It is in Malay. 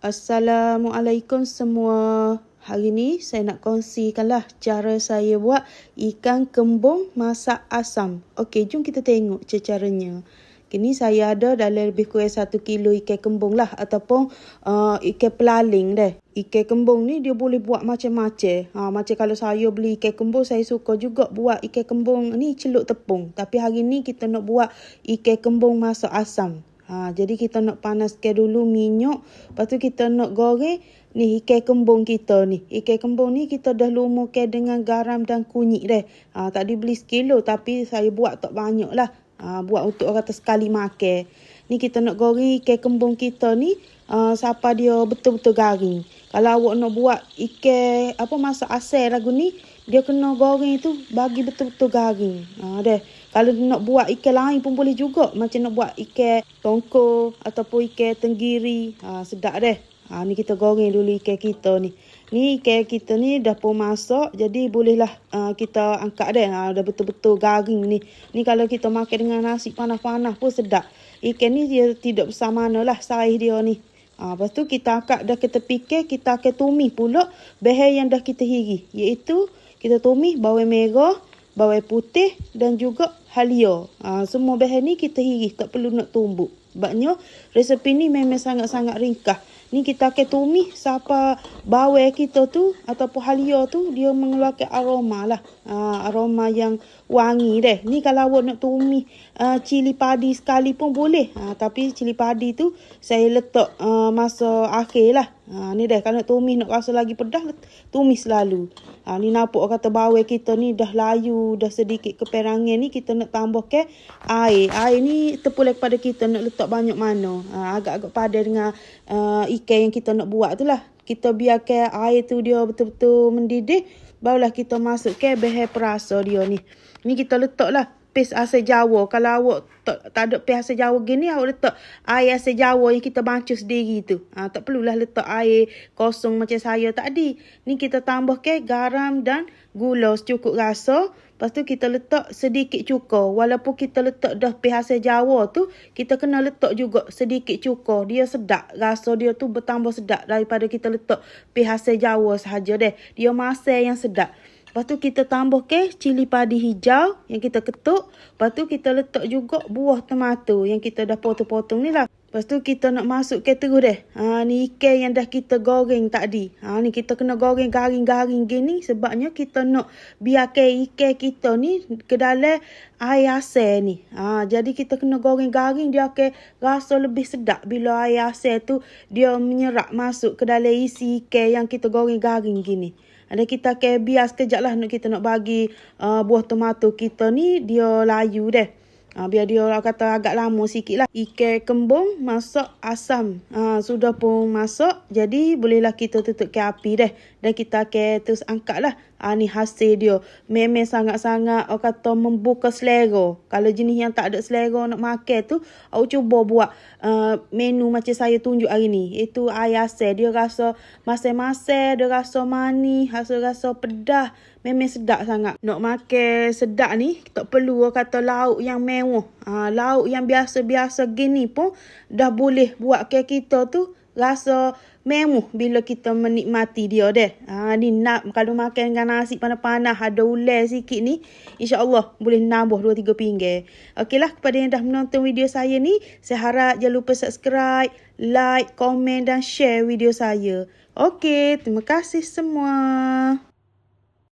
Assalamualaikum semua. Hari ni saya nak kongsikanlah cara saya buat ikan kembung masak asam. Okey, jom kita tengok caranya. Kini saya ada dalam lebih kurang satu kilo ikan kembung lah ataupun uh, ikan pelaling deh. Ikan kembung ni dia boleh buat macam-macam. Ha, macam kalau saya beli ikan kembung, saya suka juga buat ikan kembung ni celup tepung. Tapi hari ni kita nak buat ikan kembung masak asam. Ha, jadi kita nak panaskan dulu minyak. Lepas tu kita nak goreng ni ikan kembung kita ni. Ikan kembung ni kita dah lumurkan dengan garam dan kunyit dah. Ha, tadi beli sekilo tapi saya buat tak banyak lah. Ha, buat untuk orang sekali makan. Ni kita nak goreng ikan kembung kita ni. Uh, siapa dia betul-betul garing. Kalau awak nak buat ikan apa masak asal lagu ni, dia kena goreng tu bagi betul-betul garing. Ha deh. Kalau nak buat ikan lain pun boleh juga. Macam nak buat ikan tongko ataupun ikan tenggiri. Ha sedap deh. Ha ni kita goreng dulu ikan kita ni. Ni ikan kita ni dah pun masak jadi bolehlah uh, kita angkat deh. Ha dah betul-betul garing ni. Ni kalau kita makan dengan nasi panas-panas pun sedap. Ikan ni dia tidak bersama lah saiz dia ni. Ha, lepas tu kita angkat dah kita fikir, kita akan tumis pula bahan yang dah kita hiri. Iaitu kita tumis bawang merah, bawang putih dan juga halia. Ha, semua bahan ni kita hiri, tak perlu nak tumbuk. Sebabnya resepi ni memang sangat-sangat ringkas. Ni kita akan tumis siapa bawang kita tu ataupun halia tu dia mengeluarkan aroma lah. Uh, aroma yang wangi deh. Ni kalau awak nak tumis uh, cili padi sekali pun boleh. Uh, tapi cili padi tu saya letak uh, masa akhir lah. Ha, ni dah kalau nak tumis nak rasa lagi pedas tumis selalu. Ha, ni nampak kata bawang kita ni dah layu dah sedikit keperangan ni kita nak tambah ke air. Air ni terpulang kepada kita nak letak banyak mana. Ha, agak-agak padan dengan uh, ikan yang kita nak buat tu lah. Kita biarkan air tu dia betul-betul mendidih. Barulah kita masuk ke bahan perasa dia ni. Ni kita letak lah paste asal Jawa. Kalau awak tak, tak ada paste asal Jawa gini, awak letak air asal Jawa yang kita bancuh sendiri tu. Ha, tak perlulah letak air kosong macam saya tadi. Ni kita tambah ke garam dan gula secukup rasa. Lepas tu kita letak sedikit cuka. Walaupun kita letak dah asal Jawa tu, kita kena letak juga sedikit cuka. Dia sedap. Rasa dia tu bertambah sedap daripada kita letak asal Jawa sahaja deh. Dia masak yang sedap. Lepas tu kita tambah ke cili padi hijau yang kita ketuk. Lepas tu kita letak juga buah tomato yang kita dah potong-potong ni lah. Lepas tu kita nak masuk terus deh. Ha, ni ikan yang dah kita goreng tadi. Ha, ni kita kena goreng garing-garing gini sebabnya kita nak biarkan ikan kita ni ke dalam air asal ni. Ha, jadi kita kena goreng garing dia akan rasa lebih sedap bila air asal tu dia menyerap masuk ke dalam isi ikan yang kita goreng garing gini. Ada kita ke bias kejap lah nak kita nak bagi uh, buah tomato kita ni dia layu deh. Ha, biar dia orang kata agak lama sikit lah. Ikan kembung masak asam. Ha, sudah pun masak. Jadi bolehlah kita tutup ke api deh. Dan kita akan terus angkat lah. Ha, ni hasil dia. Memang sangat-sangat orang kata membuka selera. Kalau jenis yang tak ada selera nak makan tu. Aku cuba buat uh, menu macam saya tunjuk hari ni. Itu air asal. Dia rasa masing-masing. Dia rasa manis. Rasa-rasa pedas. Memang sedap sangat. Nak makan sedap ni, tak perlu orang kata lauk yang mewah. Ha, lauk yang biasa-biasa gini pun dah boleh buat ke kita tu rasa mewah bila kita menikmati dia deh. Ha, ni nak kalau makan dengan nasi panas-panas ada ular sikit ni, insya-Allah boleh nambah 2 3 pinggir. Okeylah kepada yang dah menonton video saya ni, saya harap jangan lupa subscribe, like, komen dan share video saya. Okey, terima kasih semua.